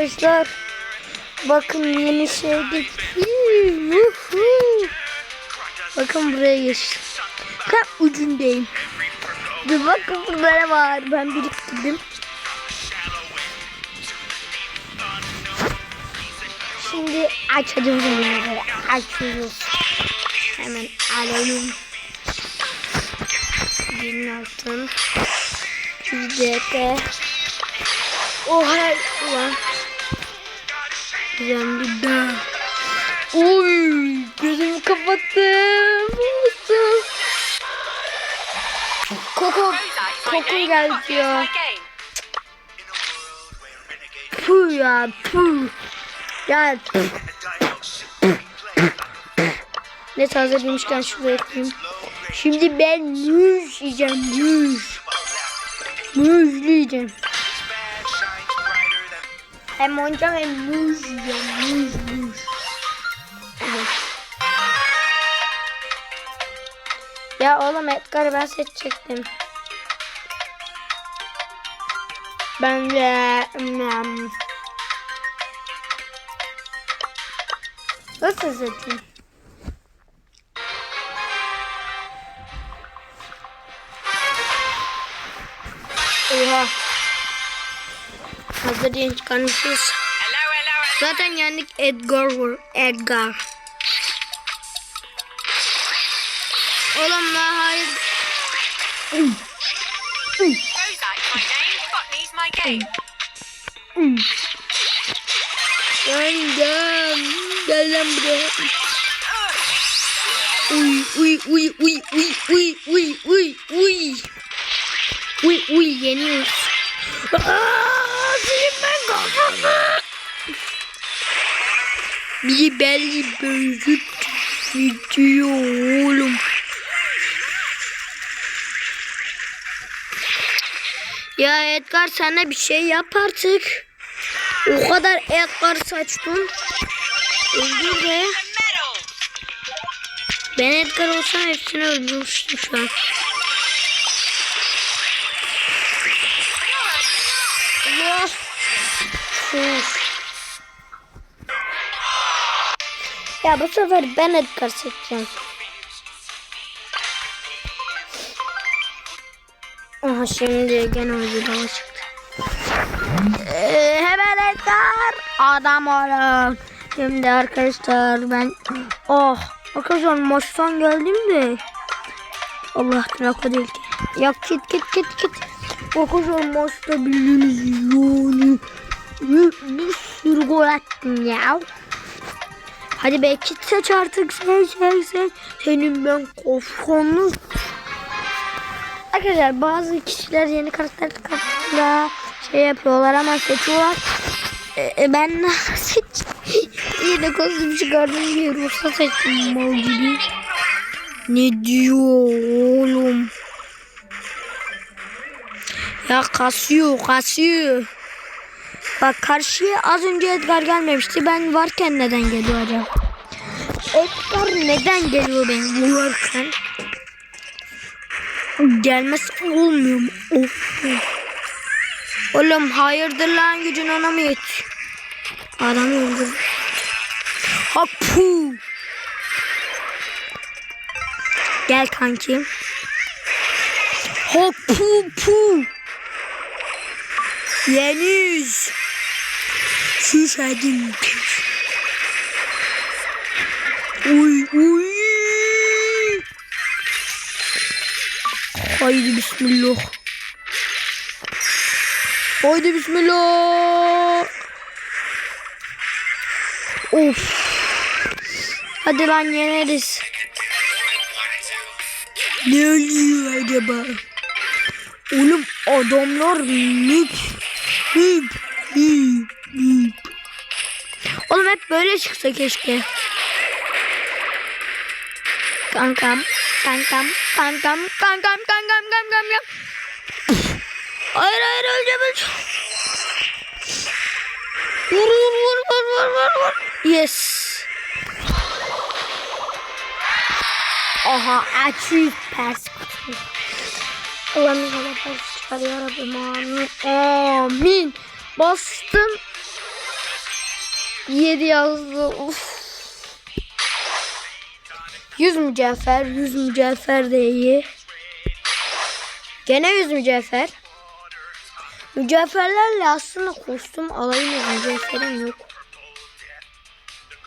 arkadaşlar. Bakın yeni şey. Bakın buraya geçtim. Kalp ucundayım. Dur bakın burada var. Ben biriktirdim. Şimdi açacağız bunları. Açıyoruz. Hemen alalım. Birin altın. UDP. Oha ulan. Güzel bir daha. Uy gözümü kapattım. Olsun. Koku koku geldi ya. Puh ya puh. Ya ne taze demişken şuraya ekleyeyim. Şimdi ben muz yiyeceğim muz. Muz yiyeceğim. Hem oynayacağım hem muz yiyeceğim muz muz. Ya oğlum Edgar'ı ben seçecektim. Ben de... Hmm, Nasıl seçeyim? Hazır yeni çıkarmışız. Zaten yendik Edgar var. Edgar. Oğlum la hayır. Gel gel. Gel lan buraya. Uy uy uy uy uy uy uy uy uy. Uy uy yeniyoruz. Aa. Bir belli gidiyor oğlum. Ya Edgar sana bir şey yap artık. O kadar Edgar saçtın. Öldür be. Ben Edgar olsam hepsini öldürmüştüm şu an. Allah. Sus. Ya bu sefer ben Edgar seçeceğim. Aha şimdi gene uygulama çıktı. Ee, hemen Edgar. Adam olun. Şimdi arkadaşlar ben... Oh. Arkadaşlar maçtan geldim de. Allah trako değil ki. Ya git git git git. Arkadaşlar maçta bildiğiniz yani. Bir, sürü gol attın ya. Hadi be git seç artık sen sen sen. Senin ben kafanı. Arkadaşlar bazı kişiler yeni karakter kartıyla şey yapıyorlar ama seçiyorlar. Ee, ben seç yine kostüm çıkardım diye Rus'a seçtim mal gibi. Ne diyor oğlum? Ya kasıyor kasıyor. Bak karşıya az önce Edgar gelmemişti. Ben varken neden geliyor acaba? Edgar neden geliyor ben vurarken? Gelmesi olmuyor mu? Of. Oğlum hayırdır lan gücün ona mı yetiyor? Adamı öldür. Hapu. Gel kanki. Hapu pu. Yeniz. Susadım. Uy uy. Haydi bismillah. Haydi bismillah. Of. Hadi lan yeneriz. Ne oluyor acaba? Oğlum adamlar nük. Nük. Nük. Oğlum hep böyle çıksa keşke. Kankam. Kankam. Kankam. Kankam. Kankam. Kankam. Kankam. Hayır hayır öleceğim öleceğim. Vur vur vur vur vur vur vur. Yes. Aha açıyor pers kutuyu. Allah'ım inşallah pers çıkar ya Rabbim amin. Amin. Bastım. 7 yazdı. Uf. 100 mücevher, 100 mücevher de iyi. Gene 100 mücevher. Mücevherlerle aslında kostüm alayım mücevherim yok.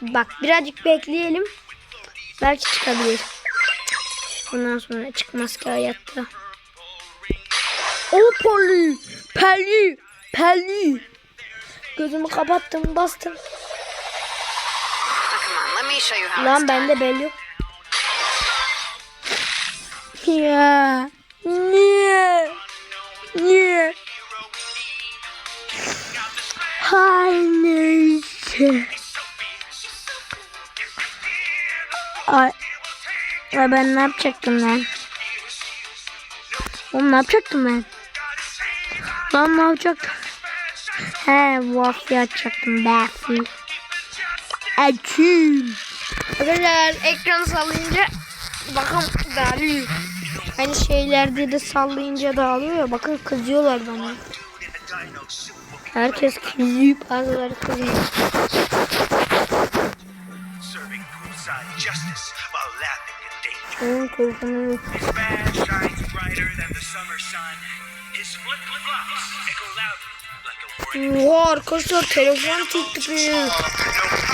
Bak birazcık bekleyelim. Belki çıkabilir. Bundan sonra çıkmaz ki hayatta. O poli, peli, peli. Gözümü kapattım, bastım. Show you how it's Lan bende belli yok. Ya. Niye? Niye? Hay neyse. Ay. Ya ben ne yapacaktım lan? Oğlum ne yapacaktım ben? Lan ne yapacaktım? He waffle açacaktım. Waffle. Açayım. Arkadaşlar ekranı sallayınca bakın dağılıyor. Hani şeylerde de sallayınca dağılıyor ya bakın kızıyorlar bana. Herkes kızıyor bazıları kızıyor. serving poolside justice while laughing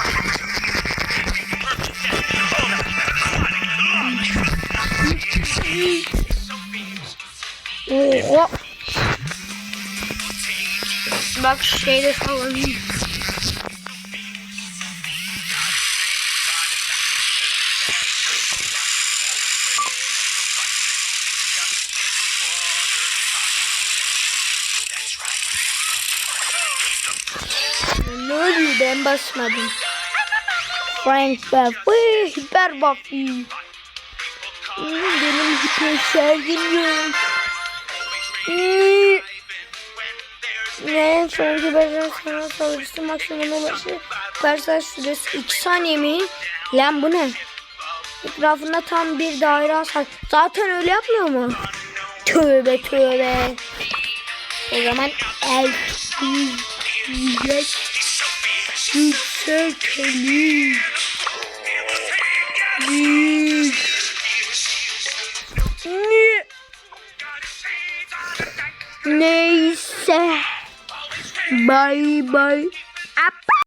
at Bak şeyde sallanıyor. Ne oluyor ben basmadım. Frank Buffy, Hiper Buffy. Hmm, Benim hiper şarjım yok. Hmm. Ne? Frank Buffy sana saldırısı maksimum ulaşır. Versailles süresi 2 saniye mi? Lan bu ne? Etrafında tam bir daire hasar. Zaten öyle yapmıyor mu? Tövbe tövbe. O zaman el yiyecek. Yükseltelim. Yük. Bye bye.